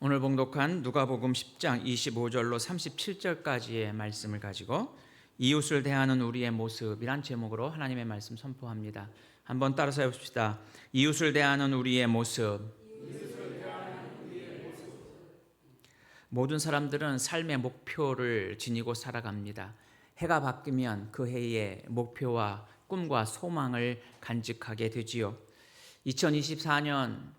오늘 봉독한 누가복음 10장 25절로 37절까지의 말씀을 가지고 이웃을 대하는 우리의 모습이란 제목으로 하나님의 말씀 선포합니다. 한번 따라서 해봅시다. 이웃을 대하는 우리의 모습. 모든 사람들은 삶의 목표를 지니고 살아갑니다. 해가 바뀌면 그 해의 목표와 꿈과 소망을 간직하게 되지요. 2024년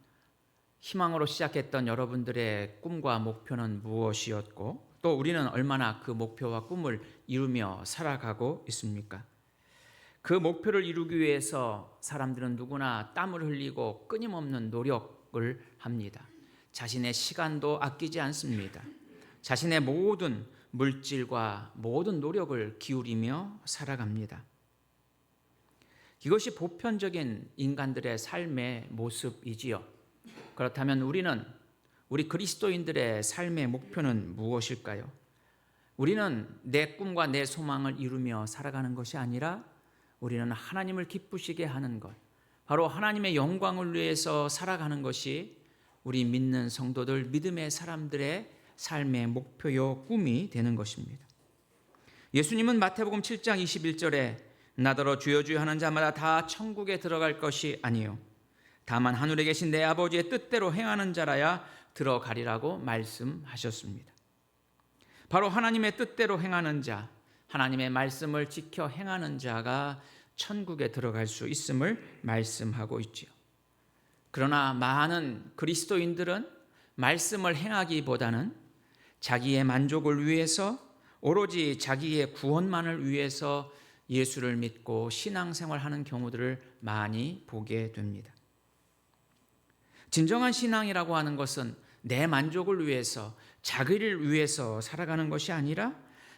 희망으로 시작했던 여러분들의 꿈과 목표는 무엇이었고 또 우리는 얼마나 그 목표와 꿈을 이루며 살아가고 있습니까? 그 목표를 이루기 위해서 사람들은 누구나 땀을 흘리고 끊임없는 노력을 합니다. 자신의 시간도 아끼지 않습니다. 자신의 모든 물질과 모든 노력을 기울이며 살아갑니다. 이것이 보편적인 인간들의 삶의 모습이지요. 그렇다면 우리는 우리 그리스도인들의 삶의 목표는 무엇일까요? 우리는 내 꿈과 내 소망을 이루며 살아가는 것이 아니라 우리는 하나님을 기쁘시게 하는 것, 바로 하나님의 영광을 위해서 살아가는 것이 우리 믿는 성도들, 믿음의 사람들의 삶의 목표요 꿈이 되는 것입니다. 예수님은 마태복음 7장 21절에 나더러 주여 주여 하는 자마다 다 천국에 들어갈 것이 아니요 다만 하늘에 계신 내 아버지의 뜻대로 행하는 자라야 들어가리라고 말씀하셨습니다. 바로 하나님의 뜻대로 행하는 자, 하나님의 말씀을 지켜 행하는 자가 천국에 들어갈 수 있음을 말씀하고 있지요. 그러나 많은 그리스도인들은 말씀을 행하기보다는 자기의 만족을 위해서 오로지 자기의 구원만을 위해서 예수를 믿고 신앙생활하는 경우들을 많이 보게 됩니다. 진정한 신앙이라고 하는 것은 내 만족을 위해서 자기를 위해서 살아가는 것이 아니라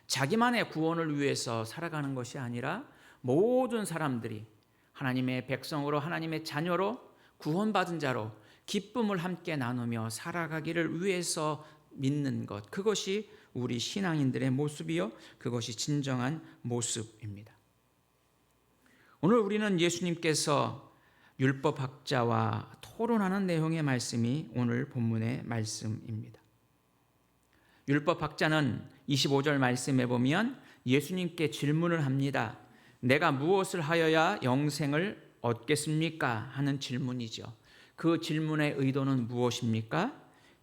자기만의 구원을 위해서 살아가는 것이 아니라 모든 사람들이 하나님의 백성으로 하나님의 자녀로 구원받은 자로 기쁨을 함께 나누며 살아가기를 위해서 믿는 것 그것이 우리 신앙인들의 모습이요 그것이 진정한 모습입니다. 오늘 우리는 예수님께서 율법학자와 토론하는 내용의 말씀이 오늘 본문의 말씀입니다. 율법학자는 25절 말씀에 보면 예수님께 질문을 합니다. 내가 무엇을 하여야 영생을 얻겠습니까? 하는 질문이죠. 그 질문의 의도는 무엇입니까?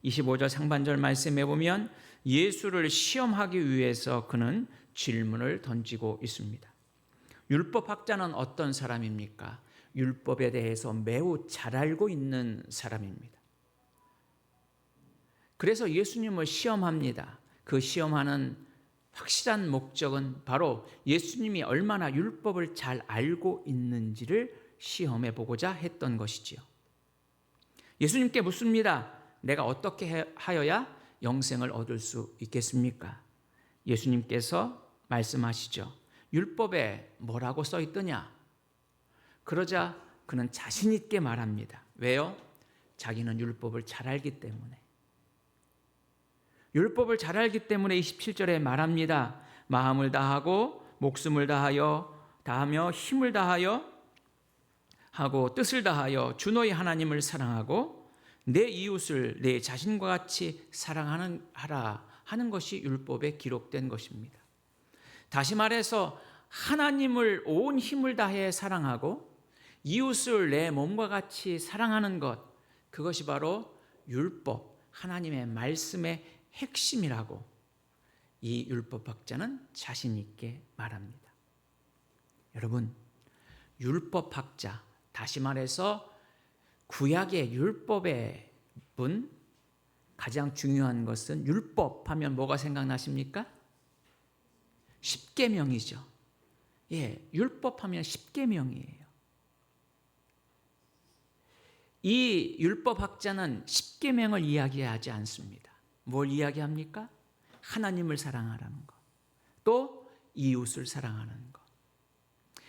25절 상반절 말씀에 보면 예수를 시험하기 위해서 그는 질문을 던지고 있습니다. 율법학자는 어떤 사람입니까? 율법에 대해서 매우 잘 알고 있는 사람입니다. 그래서 예수님을 시험합니다. 그 시험하는 확실한 목적은 바로 예수님이 얼마나 율법을 잘 알고 있는지를 시험해 보고자 했던 것이지요. 예수님께 묻습니다. 내가 어떻게 하여야 영생을 얻을 수 있겠습니까? 예수님께서 말씀하시죠. 율법에 뭐라고 써 있더냐? 그러자 그는 자신 있게 말합니다. 왜요? 자기는 율법을 잘 알기 때문에. 율법을 잘 알기 때문에 27절에 말합니다. 마음을 다하고 목숨을 다하여 다하며 힘을 다하여 하고 뜻을 다하여 주 너희 하나님을 사랑하고 내 이웃을 내 자신과 같이 사랑하는 하라 하는 것이 율법에 기록된 것입니다. 다시 말해서 하나님을 온 힘을 다해 사랑하고 이웃을 내 몸과 같이 사랑하는 것 그것이 바로 율법 하나님의 말씀의 핵심이라고 이 율법학자는 자신 있게 말합니다. 여러분, 율법학자, 다시 말해서 구약의 율법의 분 가장 중요한 것은 율법 하면 뭐가 생각나십니까? 십계명이죠. 예, 율법 하면 십계명이에요. 이 율법학자는 십계명을 이야기하지 않습니다. 뭘 이야기합니까? 하나님을 사랑하라는 것. 또 이웃을 사랑하는 것.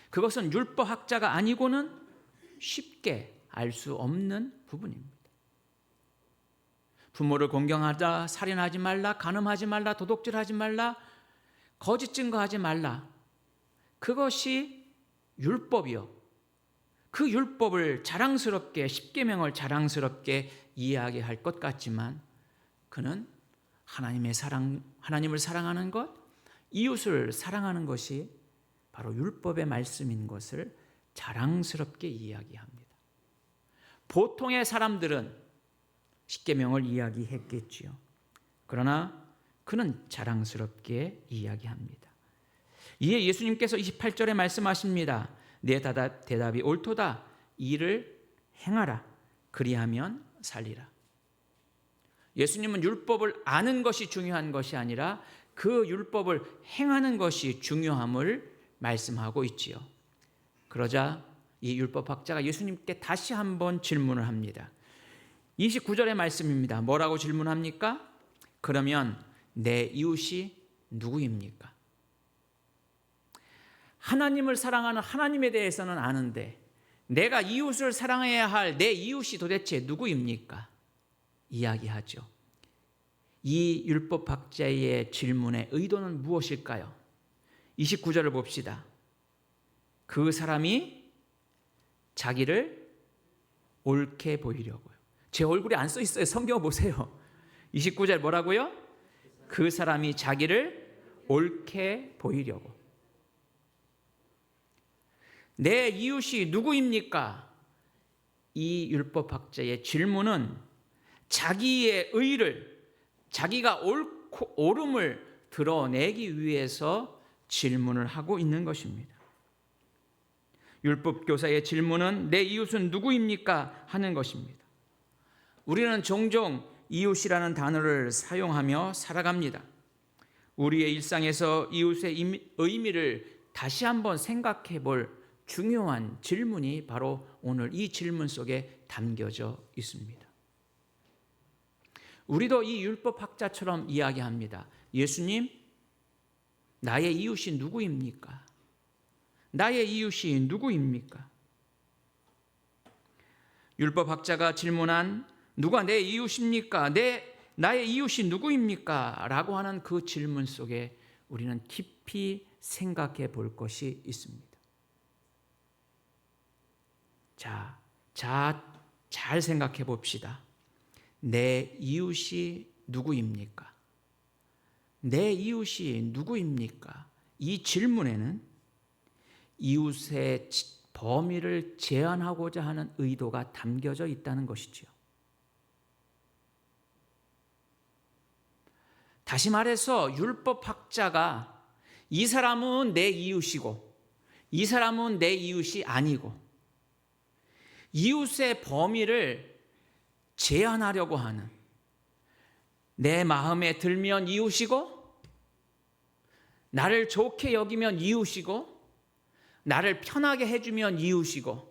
그것은 율법학자가 아니고는 쉽게 알 수 없는 부분입니다. 부모를 공경하자, 살인하지 말라, 간음하지 말라, 도둑질하지 말라, 거짓 증거하지 말라. 그것이 율법이요. 그 율법을 자랑스럽게 십계명을 자랑스럽게 이야기할 것 같지만 그는 하나님의 사랑, 하나님을 사랑하는 것, 이웃을 사랑하는 것이 바로 율법의 말씀인 것을 자랑스럽게 이야기합니다. 보통의 사람들은 십계명을 이야기했겠지요. 그러나 그는 자랑스럽게 이야기합니다. 이에 예수님께서 28절에 말씀하십니다. 내 대답, 대답이 옳도다. 이를 행하라. 그리하면 살리라. 예수님은 율법을 아는 것이 중요한 것이 아니라 그 율법을 행하는 것이 중요함을 말씀하고 있지요. 그러자 이 율법학자가 예수님께 다시 한번 질문을 합니다. 29절의 말씀입니다. 뭐라고 질문합니까? 그러면 내 이웃이 누구입니까? 하나님을 사랑하는 하나님에 대해서는 아는데 내가 이웃을 사랑해야 할 내 이웃이 도대체 누구입니까? 이야기하죠. 이 율법학자의 질문의 의도는 무엇일까요? 29절을 봅시다. 그 사람이 자기를 옳게 보이려고요. 제 얼굴이 안 써 있어요. 성경 보세요. 29절 뭐라고요? 그 사람이 자기를 옳게 보이려고. 내 이웃이 누구입니까? 이 율법학자의 질문은 자기의 의를 자기가 옳고 옳음을 드러내기 위해서 질문을 하고 있는 것입니다. 율법 교사의 질문은 내 이웃은 누구입니까 하는 것입니다. 우리는 종종 이웃이라는 단어를 사용하며 살아갑니다. 우리의 일상에서 이웃의 의미를 다시 한번 생각해 볼 중요한 질문이 바로 오늘 이 질문 속에 담겨져 있습니다. 우리도 이 율법학자처럼 이야기합니다. 예수님, 나의 이웃이 누구입니까? 나의 이웃이 누구입니까? 율법학자가 질문한 누가 내 이웃입니까? 내 나의 이웃이 누구입니까? 라고 하는 그 질문 속에 우리는 깊이 생각해 볼 것이 있습니다. 자, 자, 잘 생각해 봅시다. 내 이웃이 누구입니까? 내 이웃이 누구입니까? 이 질문에는 이웃의 범위를 제한하고자 하는 의도가 담겨져 있다는 것이지요. 다시 말해서 율법학자가 이 사람은 내 이웃이고 이 사람은 내 이웃이 아니고 이웃의 범위를 제한하려고 하는 내 마음에 들면 이웃이고 나를 좋게 여기면 이웃이고 나를 편하게 해주면 이웃이고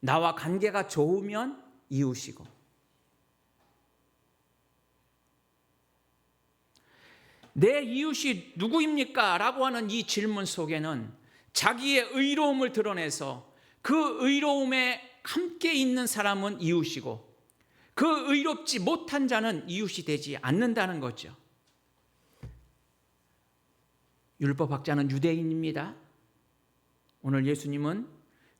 나와 관계가 좋으면 이웃이고 내 이웃이 누구입니까? 라고 하는 이 질문 속에는 자기의 의로움을 드러내서 그 의로움에 함께 있는 사람은 이웃이고 그 의롭지 못한 자는 이웃이 되지 않는다는 거죠. 율법학자는 유대인입니다. 오늘 예수님은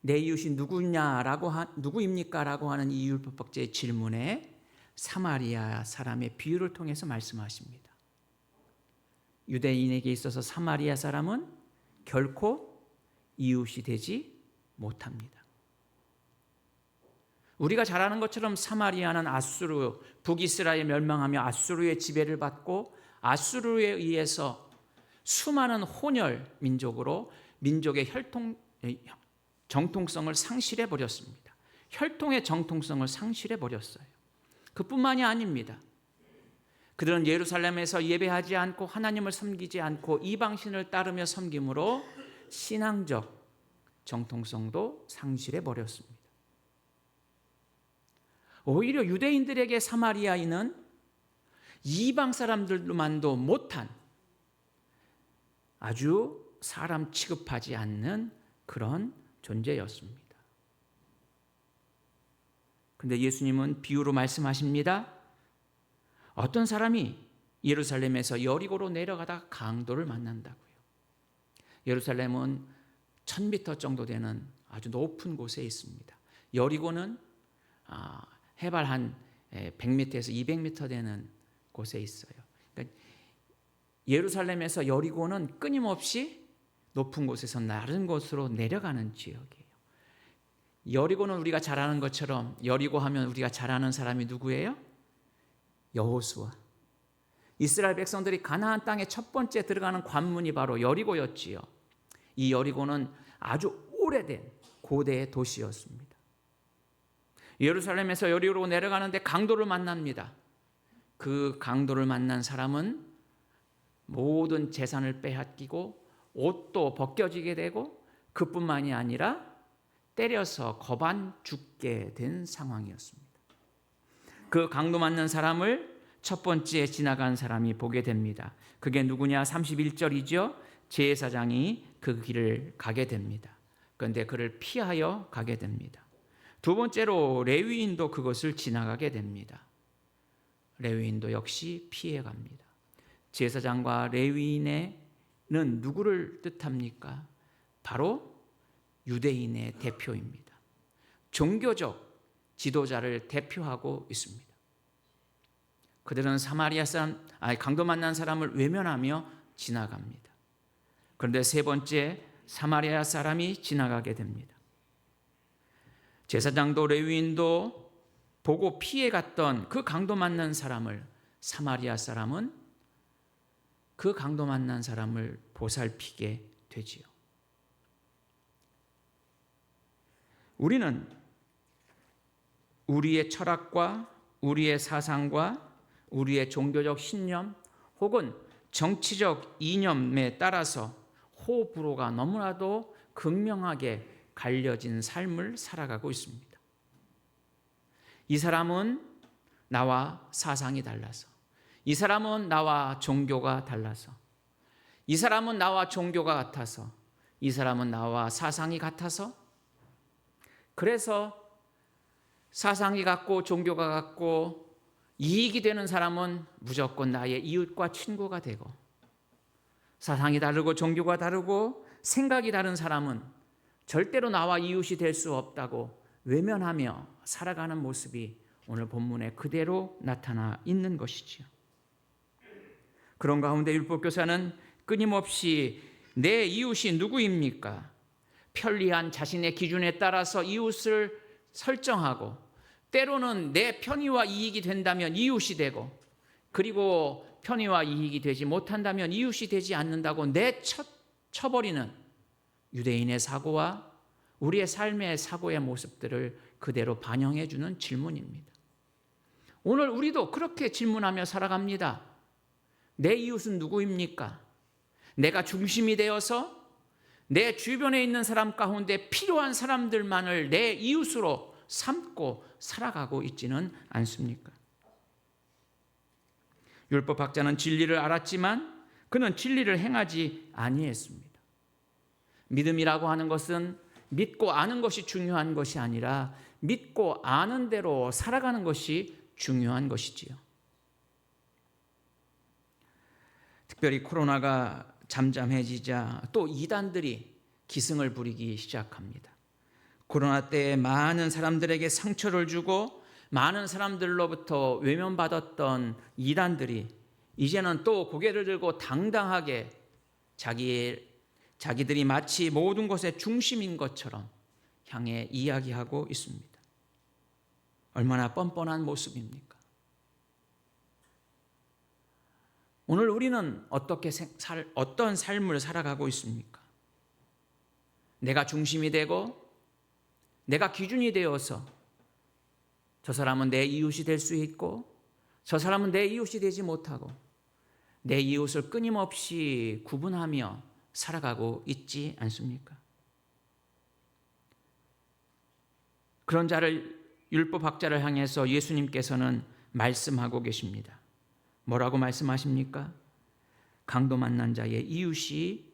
내 이웃이 누구냐라고 하, 누구입니까라고 하는 이 율법학자의 질문에 사마리아 사람의 비유를 통해서 말씀하십니다. 유대인에게 있어서 사마리아 사람은 결코 이웃이 되지 못합니다. 우리가 잘 아는 것처럼 사마리아는 아수르, 북이스라엘 멸망하며 아수르의 지배를 받고 아수르에 의해서 수많은 혼혈 민족으로 민족의 혈통 정통성을 상실해 버렸습니다. 혈통의 정통성을 상실해 버렸어요. 그뿐만이 아닙니다. 그들은 예루살렘에서 예배하지 않고 하나님을 섬기지 않고 이방신을 따르며 섬김으로 신앙적 정통성도 상실해 버렸습니다. 오히려 유대인들에게 사마리아인은 이방 사람들만도 못한 아주 사람 취급하지 않는 그런 존재였습니다. 근데 예수님은 비유로 말씀하십니다. 어떤 사람이 예루살렘에서 여리고로 내려가다 강도를 만난다고요. 예루살렘은 1000m 정도 되는 아주 높은 곳에 있습니다. 여리고는 아, 해발 한 100m에서 200m 되는 곳에 있어요. 그러니까 예루살렘에서 여리고는 끊임없이 높은 곳에서 낮은 곳으로 내려가는 지역이에요. 여리고는 우리가 잘 아는 것처럼 여리고 하면 우리가 잘 아는 사람이 누구예요? 여호수아. 이스라엘 백성들이 가나안 땅에 첫 번째 들어가는 관문이 바로 여리고였지요. 이 여리고는 아주 오래된 고대의 도시였습니다. 예루살렘에서 여리고로 내려가는데 강도를 만납니다. 그 강도를 만난 사람은 모든 재산을 빼앗기고 옷도 벗겨지게 되고 그뿐만이 아니라 때려서 거반 죽게 된 상황이었습니다. 그 강도 맞는 사람을 첫 번째 지나간 사람이 보게 됩니다. 그게 누구냐? 31절이죠. 제사장이 그 길을 가게 됩니다. 그런데 그를 피하여 가게 됩니다. 두 번째로 레위인도 그것을 지나가게 됩니다. 레위인도 역시 피해 갑니다. 제사장과 레위인은 누구를 뜻합니까? 바로 유대인의 대표입니다. 종교적 지도자를 대표하고 있습니다. 그들은 사마리아 사람, 아니 강도 만난 사람을 외면하며 지나갑니다. 그런데 세 번째 사마리아 사람이 지나가게 됩니다. 제사장도 레위인도 보고 피해 갔던 그 강도 만난 사람을 사마리아 사람은 그 강도 만난 사람을 보살피게 되지요. 우리는 우리의 철학과 우리의 사상과 우리의 종교적 신념 혹은 정치적 이념에 따라서 호불호가 너무나도 극명하게 갈려진 삶을 살아가고 있습니다. 이 사람은 나와 사상이 달라서, 이 사람은 나와 종교가 달라서, 이 사람은 나와 종교가 같아서, 이 사람은 나와 사상이 같아서, 그래서 사상이 같고 종교가 같고 이익이 되는 사람은 무조건 나의 이웃과 친구가 되고 사상이 다르고 종교가 다르고 생각이 다른 사람은 절대로 나와 이웃이 될 수 없다고 외면하며 살아가는 모습이 오늘 본문에 그대로 나타나 있는 것이지요. 그런 가운데 율법교사는 끊임없이 내 이웃이 누구입니까? 편리한 자신의 기준에 따라서 이웃을 설정하고 때로는 내 편의와 이익이 된다면 이웃이 되고 그리고 편의와 이익이 되지 못한다면 이웃이 되지 않는다고 내쳐 쳐버리는 유대인의 사고와 우리의 삶의 사고의 모습들을 그대로 반영해 주는 질문입니다. 오늘 우리도 그렇게 질문하며 살아갑니다. 내 이웃은 누구입니까? 내가 중심이 되어서 내 주변에 있는 사람 가운데 필요한 사람들만을 내 이웃으로 삼고 살아가고 있지는 않습니까? 율법학자는 진리를 알았지만 그는 진리를 행하지 아니했습니다. 믿음이라고 하는 것은 믿고 아는 것이 중요한 것이 아니라 믿고 아는 대로 살아가는 것이 중요한 것이지요. 특별히 코로나가 잠잠해지자 또 이단들이 기승을 부리기 시작합니다. 코로나 때 많은 사람들에게 상처를 주고 많은 사람들로부터 외면받았던 이단들이 이제는 또 고개를 들고 당당하게 자기 자기들이 마치 모든 것의 중심인 것처럼 향해 이야기하고 있습니다. 얼마나 뻔뻔한 모습입니까? 오늘 우리는 어떻게 살, 어떤 삶을 살아가고 있습니까? 내가 중심이 되고 내가 기준이 되어서 저 사람은 내 이웃이 될 수 있고 저 사람은 내 이웃이 되지 못하고 내 이웃을 끊임없이 구분하며 살아가고 있지 않습니까? 그런 자를 율법학자를 향해서 예수님께서는 말씀하고 계십니다. 뭐라고 말씀하십니까? 강도 만난 자의 이웃이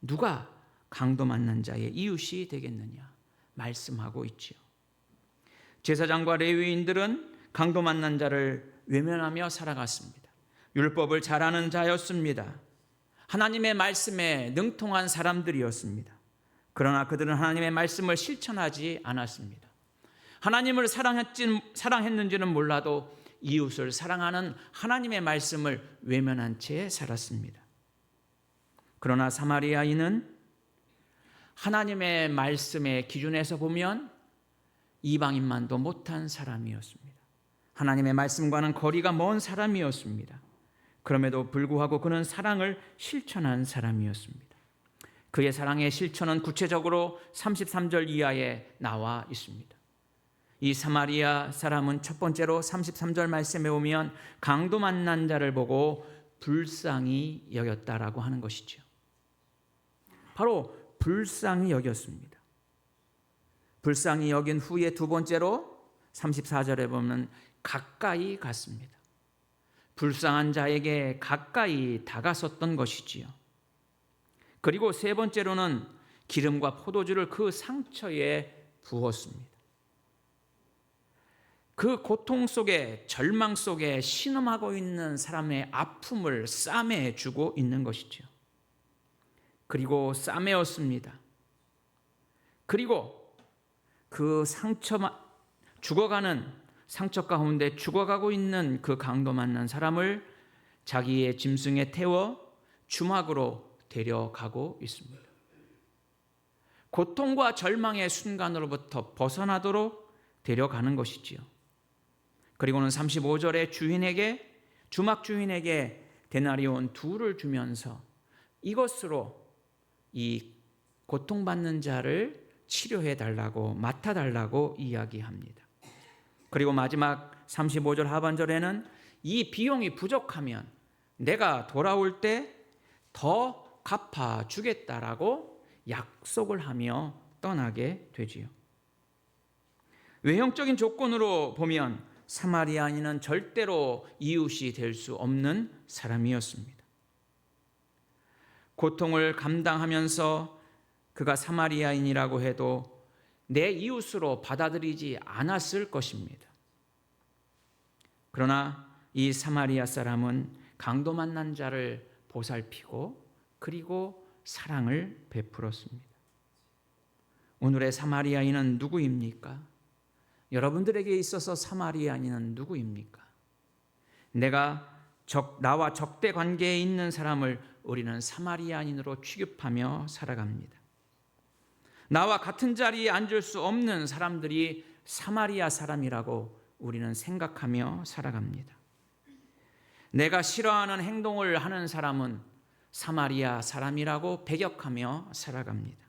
누가 강도 만난 자의 이웃이 되겠느냐 말씀하고 있지요. 제사장과 레위인들은 강도 만난 자를 외면하며 살아갔습니다. 율법을 잘하는 자였습니다. 하나님의 말씀에 능통한 사람들이었습니다. 그러나 그들은 하나님의 말씀을 실천하지 않았습니다. 하나님을 사랑했는지는 몰라도 이웃을 사랑하는 하나님의 말씀을 외면한 채 살았습니다. 그러나 사마리아인은 하나님의 말씀의 기준에서 보면 이방인만도 못한 사람이었습니다. 하나님의 말씀과는 거리가 먼 사람이었습니다. 그럼에도 불구하고 그는 사랑을 실천한 사람이었습니다. 그의 사랑의 실천은 구체적으로 33절 이하에 나와 있습니다. 이 사마리아 사람은 첫 번째로 33절 말씀에 오면 강도 만난 자를 보고 불쌍히 여겼다라고 하는 것이죠. 바로 불쌍히 여겼습니다. 불쌍히 여긴 후에 두 번째로 34절에 보면 가까이 갔습니다. 불쌍한 자에게 가까이 다가섰던 것이지요. 그리고 세 번째로는 기름과 포도주를 그 상처에 부었습니다. 그 고통 속에 절망 속에 신음하고 있는 사람의 아픔을 싸매 주고 있는 것이죠. 그리고 싸매었습니다. 그리고 그 상처 죽어가는 상처 가운데 죽어가고 있는 그 강도 만난 사람을 자기의 짐승에 태워 주막으로 데려가고 있습니다. 고통과 절망의 순간으로부터 벗어나도록 데려가는 것이지요. 그리고는 35절에 주인에게 주막 주인에게 데나리온 둘을 주면서 이것으로 이 고통받는 자를 치료해 달라고 맡아 달라고 이야기합니다. 그리고 마지막 35절 하반절에는 이 비용이 부족하면 내가 돌아올 때 더 갚아 주겠다라고 약속을 하며 떠나게 되지요. 외형적인 조건으로 보면 사마리아인은 절대로 이웃이 될 수 없는 사람이었습니다. 고통을 감당하면서 그가 사마리아인이라고 해도 내 이웃으로 받아들이지 않았을 것입니다. 그러나 이 사마리아 사람은 강도 만난 자를 보살피고 그리고 사랑을 베풀었습니다. 오늘의 사마리아인은 누구입니까? 여러분들에게 있어서 사마리아인은 누구입니까? 내가 적, 나와 적대 관계에 있는 사람을 우리는 사마리아인으로 취급하며 살아갑니다. 나와 같은 자리에 앉을 수 없는 사람들이 사마리아 사람이라고 우리는 생각하며 살아갑니다. 내가 싫어하는 행동을 하는 사람은 사마리아 사람이라고 배격하며 살아갑니다.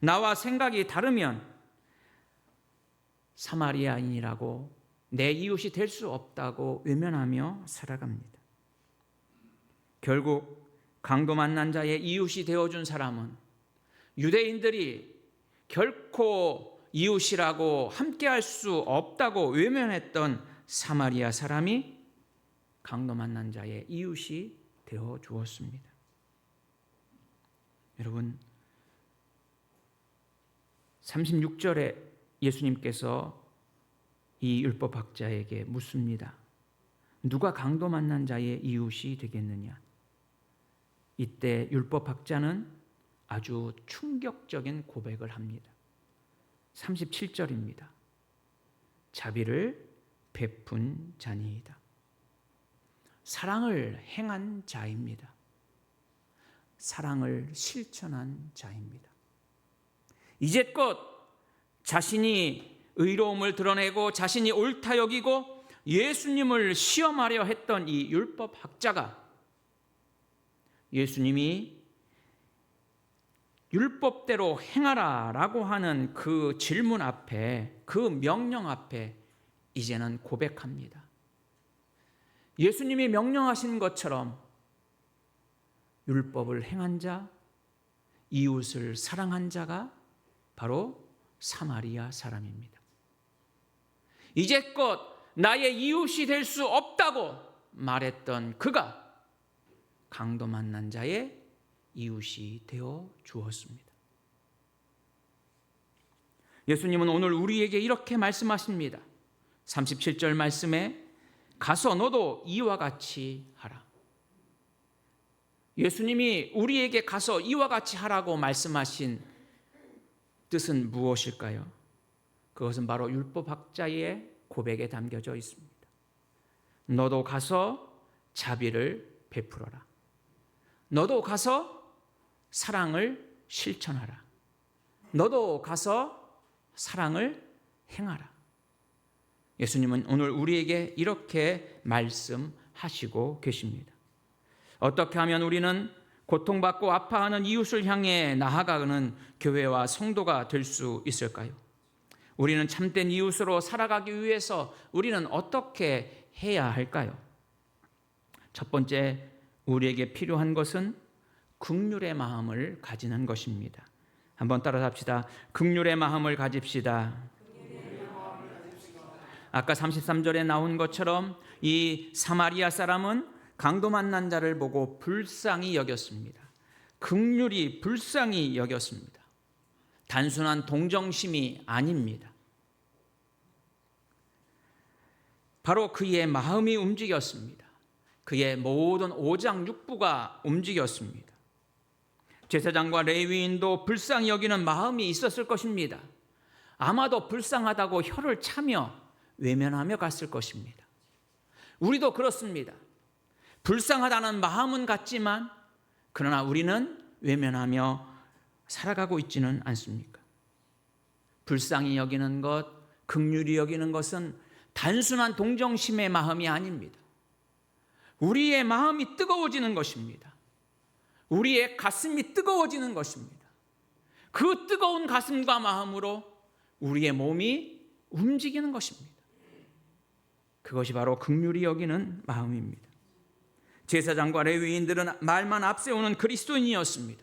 나와 생각이 다르면 사마리아인이라고 내 이웃이 될 수 없다고 외면하며 살아갑니다. 결국 강도 만난 자의 이웃이 되어준 사람은 유대인들이 결코 이웃이라고 함께할 수 없다고 외면했던 사마리아 사람이 강도 만난 자의 이웃이 되어 주었습니다. 여러분 36절에 예수님께서 이 율법 학자에게 묻습니다. 누가 강도 만난 자의 이웃이 되겠느냐? 이때 율법 학자는 아주 충격적인 고백을 합니다. 37절입니다. 자비를 베푼 자니이다. 사랑을 행한 자입니다. 사랑을 실천한 자입니다. 이제껏 자신이 의로움을 드러내고 자신이 옳다 여기고 예수님을 시험하려 했던 이 율법 학자가 예수님이 율법대로 행하라라고 하는 그 질문 앞에 그 명령 앞에 이제는 고백합니다. 예수님이 명령하신 것처럼 율법을 행한 자, 이웃을 사랑한 자가 바로 사마리아 사람입니다. 이제껏 나의 이웃이 될 수 없다고 말했던 그가 강도 만난 자의 이웃이 되어 주었습니다. 예수님은 오늘 우리에게 이렇게 말씀하십니다. 37절 말씀에 가서 너도 이와 같이 하라. 예수님이 우리에게 가서 이와 같이 하라고 말씀하신 뜻은 무엇일까요? 그것은 바로 율법학자의 고백에 담겨져 있습니다. 너도 가서 자비를 베풀어라. 너도 가서 사랑을 실천하라. 너도 가서 사랑을 행하라. 예수님은 오늘 우리에게 이렇게 말씀하시고 계십니다. 어떻게 하면 우리는 고통받고 아파하는 이웃을 향해 나아가는 교회와 성도가 될 수 있을까요? 우리는 참된 이웃으로 살아가기 위해서 우리는 어떻게 해야 할까요? 첫 번째, 우리에게 필요한 것은 극률의 마음을 가지는 것입니다. 한번 따라 합시다. 극률의 마음을 가집시다. 아까 33절에 나온 것처럼 이 사마리아 사람은 강도 만난 자를 보고 불쌍히 여겼습니다. 극률이 불쌍히 여겼습니다. 단순한 동정심이 아닙니다. 바로 그의 마음이 움직였습니다. 그의 모든 오장육부가 움직였습니다. 제사장과 레위인도 불쌍히 여기는 마음이 있었을 것입니다. 아마도 불쌍하다고 혀를 차며 외면하며 갔을 것입니다. 우리도 그렇습니다. 불쌍하다는 마음은 같지만 그러나 우리는 외면하며 살아가고 있지는 않습니까? 불쌍히 여기는 것, 극률이 여기는 것은 단순한 동정심의 마음이 아닙니다. 우리의 마음이 뜨거워지는 것입니다. 우리의 가슴이 뜨거워지는 것입니다. 그 뜨거운 가슴과 마음으로 우리의 몸이 움직이는 것입니다. 그것이 바로 극률이 여기는 마음입니다. 제사장과 레위인들은 말만 앞세우는 그리스도인이었습니다.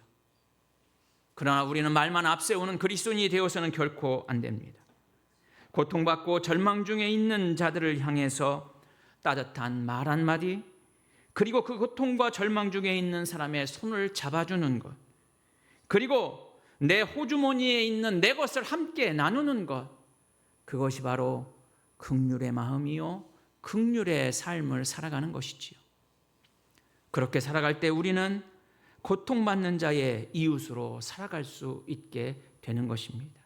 그러나 우리는 말만 앞세우는 그리스도인이 되어서는 결코 안 됩니다. 고통받고 절망 중에 있는 자들을 향해서 따뜻한 말 한마디, 그리고 그 고통과 절망 중에 있는 사람의 손을 잡아주는 것, 그리고 내 호주머니에 있는 내 것을 함께 나누는 것, 그것이 바로 극률의 마음이요, 극률의 삶을 살아가는 것이지요. 그렇게 살아갈 때 우리는 고통받는 자의 이웃으로 살아갈 수 있게 되는 것입니다.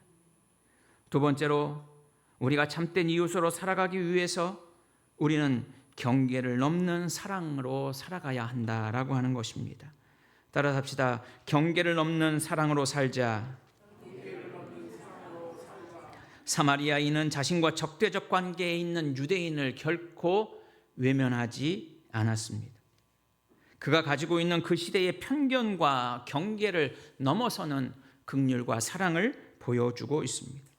두 번째로 우리가 참된 이웃으로 살아가기 위해서 우리는 경계를 넘는 사랑으로 살아가야 한다라고 하는 것입니다. 따라 합시다. 경계를 넘는 사랑으로 살자. 사마리아인은 자신과 적대적 관계에 있는 유대인을 결코 외면하지 않았습니다. 그가 가지고 있는 그 시대의 편견과 경계를 넘어서는 극률과 사랑을 보여주고 있습니다.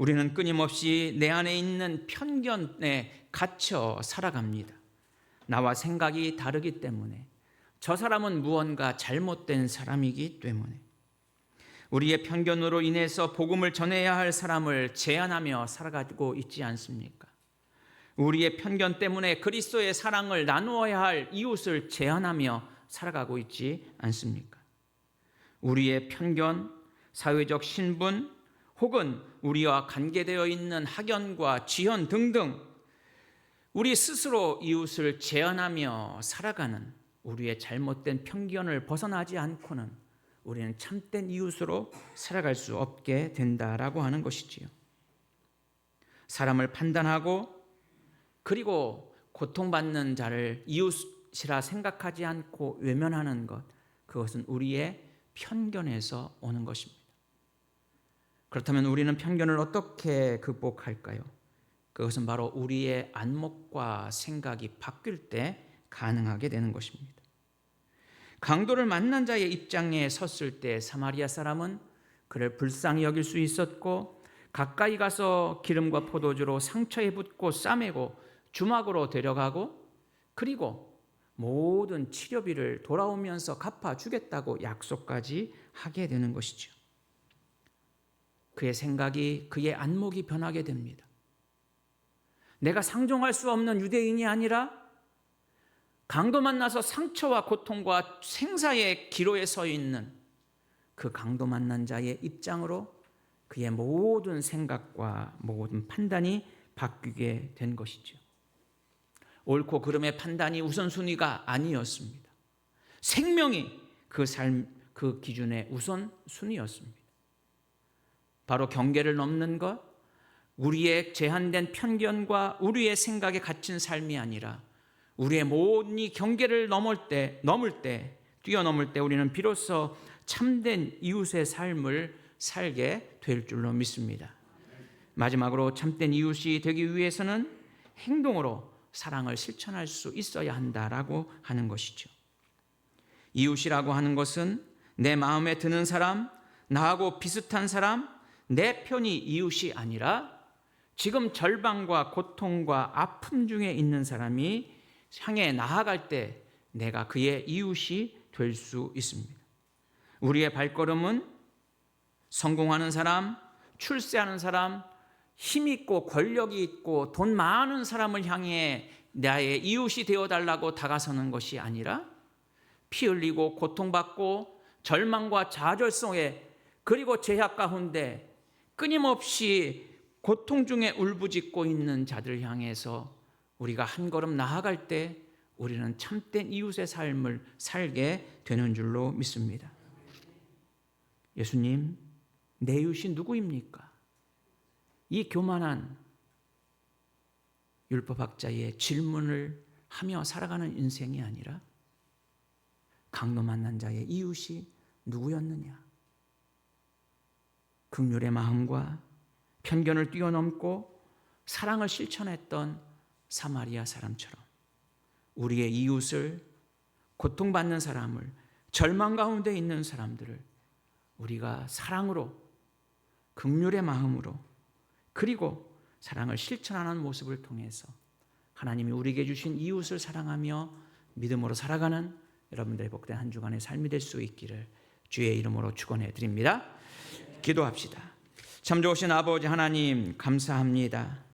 우리는 끊임없이 내 안에 있는 편견에 갇혀 살아갑니다. 나와 생각이 다르기 때문에 저 사람은 무언가 잘못된 사람이기 때문에 우리의 편견으로 인해서 복음을 전해야 할 사람을 제한하며 살아가고 있지 않습니까? 우리의 편견 때문에 그리스도의 사랑을 나누어야 할 이웃을 제한하며 살아가고 있지 않습니까? 우리의 편견, 사회적 신분, 혹은 우리와 관계되어 있는 학연과 지연 등등 우리 스스로 이웃을 제한하며 살아가는 우리의 잘못된 편견을 벗어나지 않고는 우리는 참된 이웃으로 살아갈 수 없게 된다라고 하는 것이지요. 사람을 판단하고 그리고 고통받는 자를 이웃이라 생각하지 않고 외면하는 것 그것은 우리의 편견에서 오는 것입니다. 그렇다면 우리는 편견을 어떻게 극복할까요? 그것은 바로 우리의 안목과 생각이 바뀔 때 가능하게 되는 것입니다. 강도를 만난 자의 입장에 섰을 때 사마리아 사람은 그를 불쌍히 여길 수 있었고 가까이 가서 기름과 포도주로 상처에 붓고 싸매고 주막으로 데려가고 그리고 모든 치료비를 돌아오면서 갚아 주겠다고 약속까지 하게 되는 것이죠. 그의 생각이 그의 안목이 변하게 됩니다. 내가 상종할 수 없는 유대인이 아니라 강도 만나서 상처와 고통과 생사의 기로에 서 있는 그 강도 만난 자의 입장으로 그의 모든 생각과 모든 판단이 바뀌게 된 것이죠. 옳고 그름의 판단이 우선순위가 아니었습니다. 생명이 그 삶, 그 기준의 우선순위였습니다. 바로 경계를 넘는 것, 우리의 제한된 편견과 우리의 생각에 갇힌 삶이 아니라 우리의 모든 이 경계를 넘을 때 넘을 때 뛰어넘을 때 우리는 비로소 참된 이웃의 삶을 살게 될 줄로 믿습니다. 마지막으로 참된 이웃이 되기 위해서는 행동으로 사랑을 실천할 수 있어야 한다라고 하는 것이죠. 이웃이라고 하는 것은 내 마음에 드는 사람, 나하고 비슷한 사람, 내 편이 이웃이 아니라 지금 절망과 고통과 아픔 중에 있는 사람이 향해 나아갈 때 내가 그의 이웃이 될 수 있습니다. 우리의 발걸음은 성공하는 사람, 출세하는 사람, 힘 있고 권력이 있고 돈 많은 사람을 향해 나의 이웃이 되어 달라고 다가서는 것이 아니라 피 흘리고 고통받고 절망과 좌절성에 그리고 제약 가운데 끊임없이 고통 중에 울부짖고 있는 자들 향해서 우리가 한 걸음 나아갈 때 우리는 참된 이웃의 삶을 살게 되는 줄로 믿습니다. 예수님, 내 이웃이 누구입니까? 이 교만한 율법학자의 질문을 하며 살아가는 인생이 아니라 강도 만난 자의 이웃이 누구였느냐? 극률의 마음과 편견을 뛰어넘고 사랑을 실천했던 사마리아 사람처럼 우리의 이웃을 고통받는 사람을 절망 가운데 있는 사람들을 우리가 사랑으로 극률의 마음으로 그리고 사랑을 실천하는 모습을 통해서 하나님이 우리에게 주신 이웃을 사랑하며 믿음으로 살아가는 여러분들의 복된 한 주간의 삶이 될 수 있기를 주의 이름으로 축원해 드립니다. 기도합시다. 참 좋으신 아버지 하나님 감사합니다.